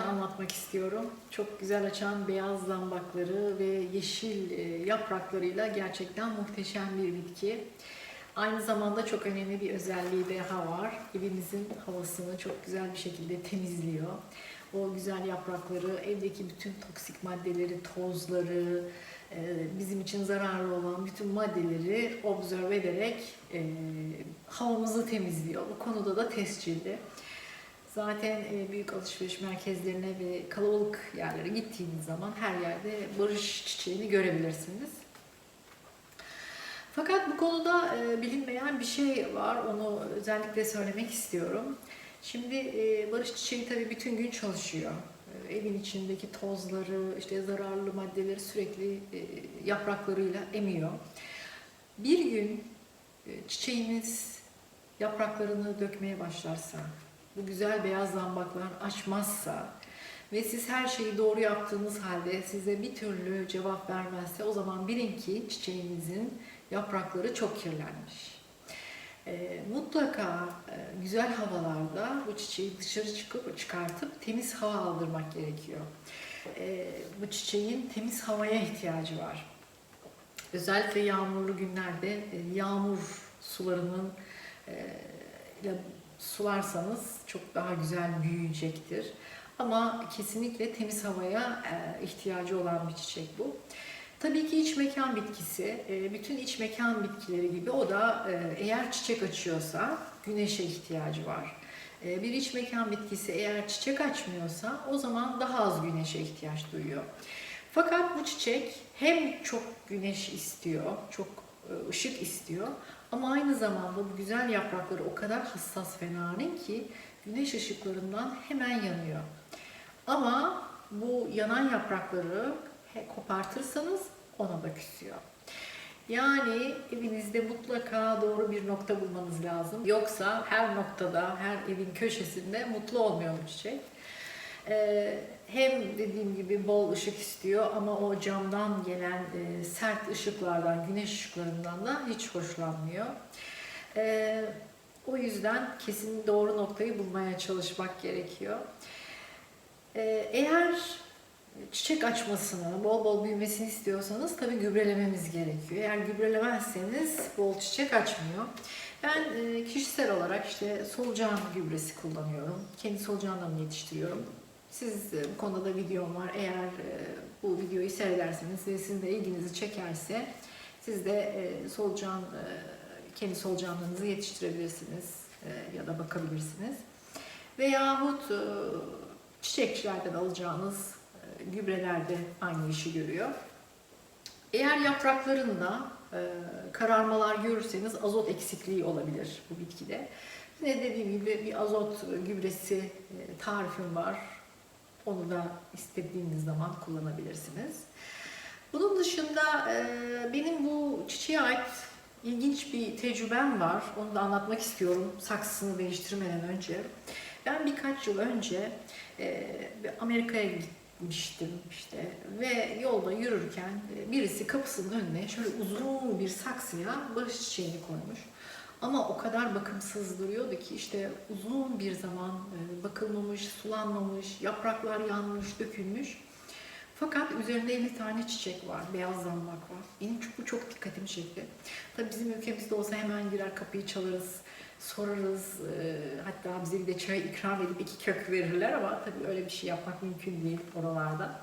anlatmak istiyorum. Çok güzel açan beyaz zambakları ve yeşil e, yapraklarıyla gerçekten muhteşem bir bitki. Aynı zamanda çok önemli bir özelliği daha var. Evimizin havasını çok güzel bir şekilde temizliyor. O güzel yaprakları, evdeki bütün toksik maddeleri, tozları, e, bizim için zararlı olan bütün maddeleri observe ederek e, havamızı temizliyor. Bu konuda da tescilli. Zaten e, büyük alışveriş merkezlerine ve kalabalık yerlere gittiğiniz zaman her yerde barış çiçeğini görebilirsiniz. Fakat bu konuda e, bilinmeyen bir şey var. Onu özellikle söylemek istiyorum. Şimdi e, barış çiçeği tabii bütün gün çalışıyor. Evin içindeki tozları, işte zararlı maddeleri sürekli yapraklarıyla emiyor. Bir gün çiçeğiniz yapraklarını dökmeye başlarsa, bu güzel beyaz zambaklar açmazsa ve siz her şeyi doğru yaptığınız halde size bir türlü cevap vermezse o zaman bilin ki çiçeğinizin yaprakları çok kirlenmiş. E, mutlaka e, güzel havalarda bu çiçeği dışarı çıkıp çıkartıp temiz hava aldırmak gerekiyor. E, bu çiçeğin temiz havaya ihtiyacı var. Özellikle yağmurlu günlerde e, yağmur sularının e, sularsanız çok daha güzel büyüyecektir. Ama kesinlikle temiz havaya e, ihtiyacı olan bir çiçek bu. Tabii ki iç mekan bitkisi, e, bütün iç mekan bitkileri gibi o da e, eğer çiçek açıyorsa güneşe ihtiyacı var. Bir iç mekan bitkisi eğer çiçek açmıyorsa o zaman daha az güneşe ihtiyaç duyuyor. Fakat bu çiçek hem çok güneş istiyor, çok ışık istiyor ama aynı zamanda bu güzel yaprakları o kadar hassas ve narin ki güneş ışıklarından hemen yanıyor. Ama bu yanan yaprakları kopartırsanız ona da küsüyor. Yani evinizde mutlaka doğru bir nokta bulmanız lazım. Yoksa her noktada, her evin köşesinde mutlu olmuyor bu çiçek. Ee, hem dediğim gibi bol ışık istiyor ama o camdan gelen e, sert ışıklardan, güneş ışıklarından da hiç hoşlanmıyor. Ee, o yüzden kesin doğru noktayı bulmaya çalışmak gerekiyor. Ee, eğer çiçek açmasını, bol bol büyümesini istiyorsanız tabii gübrelememiz gerekiyor. Eğer gübrelemezseniz bol çiçek açmıyor. Ben e, kişisel olarak işte solucan gübresi kullanıyorum. Kendi solucanlarımı yetiştiriyorum. Siz e, bu konuda da videom var. Eğer e, bu videoyu seyrederseniz ve sizin de ilginizi çekerse siz de e, solucan kendi solucanlarınızı yetiştirebilirsiniz ya da bakabilirsiniz. Veyahut çiçekçilerden alacağınız e, gübreler de aynı işi görüyor. Eğer yapraklarında kararmalar görürseniz azot eksikliği olabilir bu bitkide. Yine dediğim gibi bir azot gübresi tarifim var. Onu da istediğiniz zaman kullanabilirsiniz. Bunun dışında e, benim bu çiçeğe ait ilginç bir tecrübem var. Onu da anlatmak istiyorum saksısını değiştirmeden önce. Ben birkaç yıl önce e, Amerika'ya gitmiştim işte ve yolda yürürken e, birisi kapısının önüne şöyle uzun bir saksıya barış çiçeğini koymuş. Ama o kadar bakımsız duruyordu ki işte uzun bir zaman e, bakılmamış, sulanmamış, yapraklar yanmış, dökülmüş. Fakat üzerinde 50 tane çiçek var, beyaz zambak var. Benim çok, bu çok dikkatimi çekti. Tabii bizim ülkemizde olsa hemen girer kapıyı çalarız, sorarız. e, hatta bize bir de çay ikram edip iki kök verirler ama tabii öyle bir şey yapmak mümkün değil oralarda.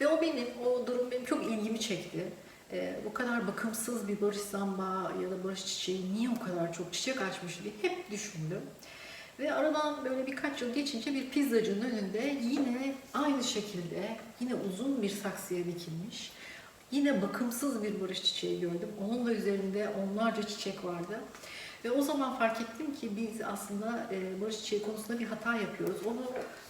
Ve o benim, o durum benim çok ilgimi çekti. E, bu kadar bakımsız bir barış zambağı ya da barış çiçeği niye o kadar çok çiçek açmış diye hep düşündüm. Ve aradan böyle birkaç yıl geçince bir pizzacının önünde yine aynı şekilde yine uzun bir saksıya dikilmiş. Yine bakımsız bir barış çiçeği gördüm. Onun da üzerinde onlarca çiçek vardı. Ve o zaman fark ettim ki biz aslında e, barış çiçeği konusunda bir hata yapıyoruz. Onu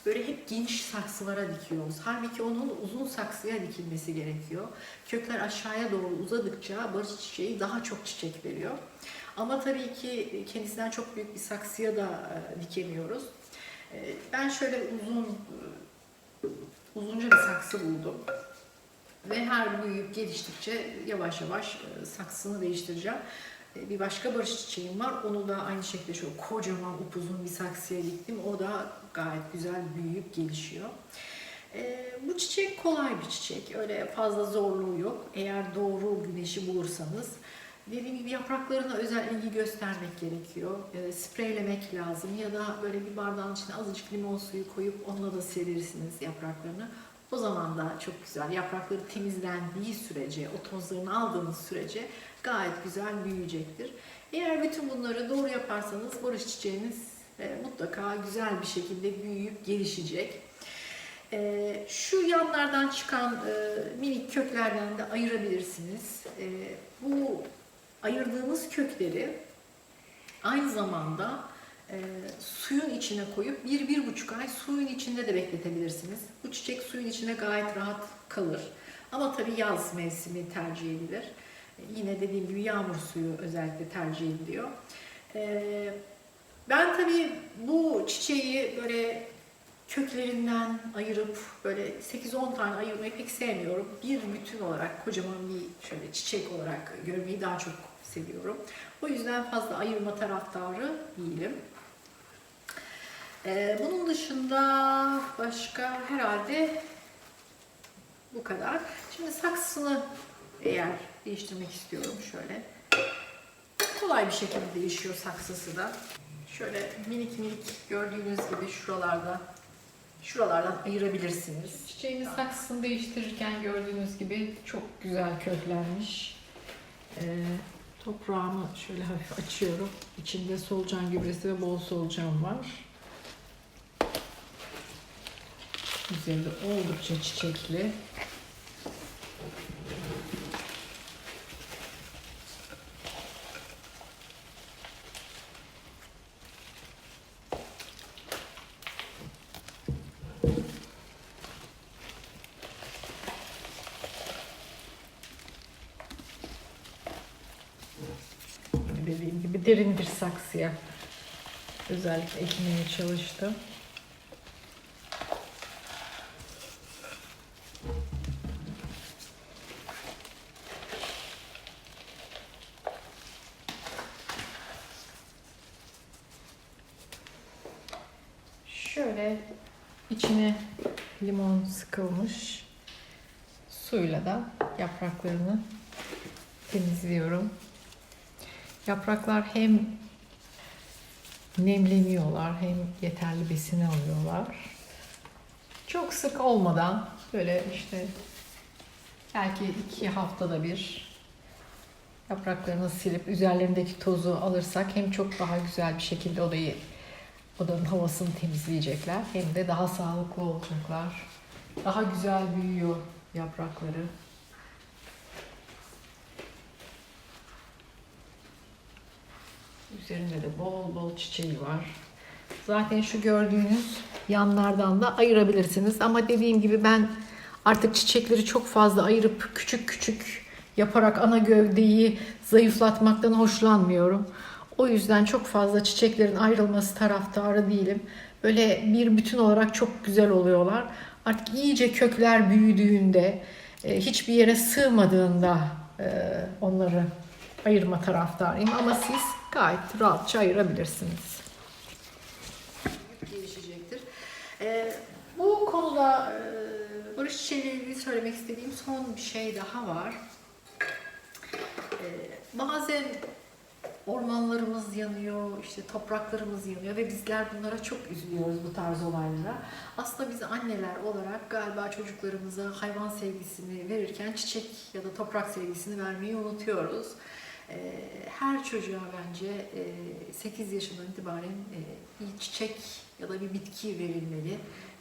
böyle hep geniş saksılara dikiyoruz. Halbuki onun uzun saksıya dikilmesi gerekiyor. Kökler aşağıya doğru uzadıkça barış çiçeği daha çok çiçek veriyor. Ama tabii ki kendisinden çok büyük bir saksıya da e, dikemiyoruz. E, Ben şöyle uzun uzunca bir saksı buldum. Ve her büyüyüp geliştikçe yavaş yavaş e, saksını değiştireceğim. E, Bir başka barış çiçeğim var. Onu da aynı şekilde şu kocaman upuzun bir saksıya diktim. O da gayet güzel büyüyüp gelişiyor. E, bu çiçek kolay bir çiçek. Öyle fazla zorluğu yok. Eğer doğru güneşi bulursanız dediğim gibi yapraklarına özel ilgi göstermek gerekiyor. E, spreylemek lazım ya da böyle bir bardağın içine azıcık limon suyu koyup onunla da silirsiniz yapraklarını. O zaman da çok güzel. Yaprakları temizlendiği sürece, o tozlarını aldığınız sürece gayet güzel büyüyecektir. Eğer bütün bunları doğru yaparsanız barış çiçeğiniz e, mutlaka güzel bir şekilde büyüyüp gelişecek. E, şu yanlardan çıkan e, minik köklerden de ayırabilirsiniz. E, bu ayırdığınız kökleri aynı zamanda e, suyun içine koyup bir, bir buçuk ay suyun içinde de bekletebilirsiniz. Bu çiçek suyun içinde gayet rahat kalır. Ama tabii yaz mevsimi tercih edilir. Yine dediğim gibi yağmur suyu özellikle tercih ediliyor. E, ben tabii bu çiçeği böyle köklerinden ayırıp böyle 8-10 tane ayırmayı pek sevmiyorum. Bir bütün olarak kocaman bir şöyle çiçek olarak görmeyi daha çok seviyorum. O yüzden fazla ayırma taraftarı değilim. Ee, bunun dışında başka herhalde bu kadar. Şimdi saksısını eğer değiştirmek istiyorum şöyle. Kolay bir şekilde değişiyor saksısı da. Şöyle minik minik gördüğünüz gibi şuralarda şuralardan ayırabilirsiniz. Çiçeğimiz saksısını değiştirirken gördüğünüz gibi çok güzel köklenmiş. Ee, toprağımı şöyle hafif açıyorum. İçinde solucan gübresi ve bol solucan var. Üzerinde oldukça çiçekli. Dediğim gibi derin bir saksıya özellikle ekmeye çalıştım. Şöyle içine limon sıkılmış suyla da yapraklarını temizliyorum. Yapraklar hem nemleniyorlar hem yeterli besini alıyorlar. Çok sık olmadan böyle işte belki iki haftada bir yapraklarını silip üzerlerindeki tozu alırsak hem çok daha güzel bir şekilde odayı odanın havasını temizleyecekler hem de daha sağlıklı olacaklar. Daha güzel büyüyor yaprakları. Üzerinde de bol bol çiçeği var. Zaten şu gördüğünüz yanlardan da ayırabilirsiniz. Ama dediğim gibi ben artık çiçekleri çok fazla ayırıp küçük küçük yaparak ana gövdeyi zayıflatmaktan hoşlanmıyorum. O yüzden çok fazla çiçeklerin ayrılması taraftarı değilim. Böyle bir bütün olarak çok güzel oluyorlar. Artık iyice kökler büyüdüğünde, e, hiçbir yere sığmadığında e, onları ayırma taraftarıyım. Ama siz gayet rahatça ayırabilirsiniz. gelişecektir. Ee, bu konuda e, barış çiçeğiyle ilgili söylemek istediğim son bir şey daha var. Ee, bazen ormanlarımız yanıyor, işte topraklarımız yanıyor ve bizler bunlara çok üzülüyoruz bu tarz olaylara. Aslında biz anneler olarak galiba çocuklarımıza hayvan sevgisini verirken çiçek ya da toprak sevgisini vermeyi unutuyoruz. Ee, Her çocuğa bence e, 8 yaşından itibaren e, bir çiçek ya da bir bitki verilmeli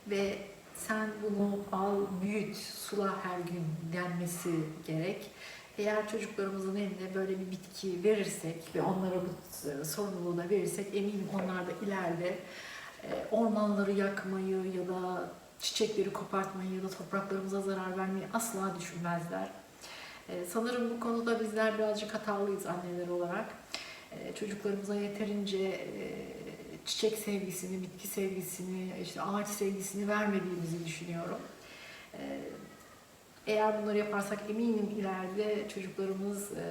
ve sen bunu al, büyüt, sula her gün denmesi gerek. Eğer çocuklarımızın eline böyle bir bitki verirsek ve onlara bu e, sorumluluğu da verirsek eminim onlar da ileride e, ormanları yakmayı ya da çiçekleri kopartmayı ya da topraklarımıza zarar vermeyi asla düşünmezler. E, Sanırım bu konuda bizler birazcık hatalıyız anneler olarak. E, Çocuklarımıza yeterince e, çiçek sevgisini, bitki sevgisini, işte ağaç sevgisini vermediğimizi düşünüyorum. E, Eğer bunları yaparsak eminim ileride çocuklarımız e,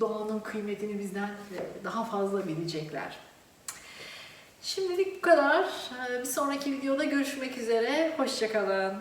doğanın kıymetini bizden e, daha fazla bilecekler. Şimdilik bu kadar. Bir sonraki videoda görüşmek üzere. Hoşçakalın.